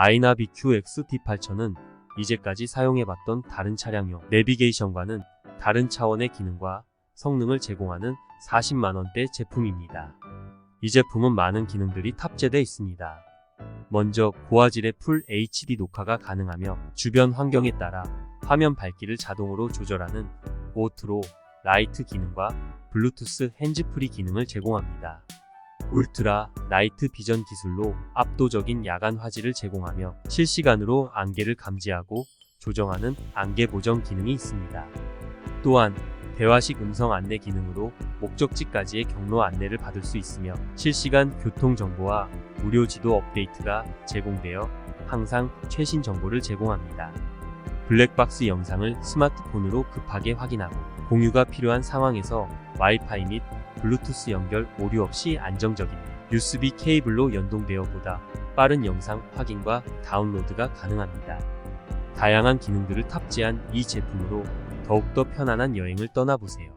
아이나비 QX D8000은 이제까지 사용해봤던 다른 차량용 내비게이션과는 다른 차원의 기능과 성능을 제공하는 40만원대 제품입니다. 이 제품은 많은 기능들이 탑재되어 있습니다. 먼저 고화질의 풀 HD 녹화가 가능하며 주변 환경에 따라 화면 밝기를 자동으로 조절하는 오트로 라이트 기능과 블루투스 핸즈프리 기능을 제공합니다. 울트라 나이트 비전 기술로 압도적인 야간 화질을 제공하며 실시간으로 안개를 감지하고 조정하는 안개 보정 기능이 있습니다. 또한 대화식 음성 안내 기능으로 목적지까지의 경로 안내를 받을 수 있으며 실시간 교통 정보와 무료 지도 업데이트가 제공되어 항상 최신 정보를 제공합니다. 블랙박스 영상을 스마트폰으로 급하게 확인하고 공유가 필요한 상황에서 와이파이 및 블루투스 연결 오류 없이 안정적인 USB 케이블로 연동되어 보다 빠른 영상 확인과 다운로드가 가능합니다. 다양한 기능들을 탑재한 이 제품으로 더욱더 편안한 여행을 떠나보세요.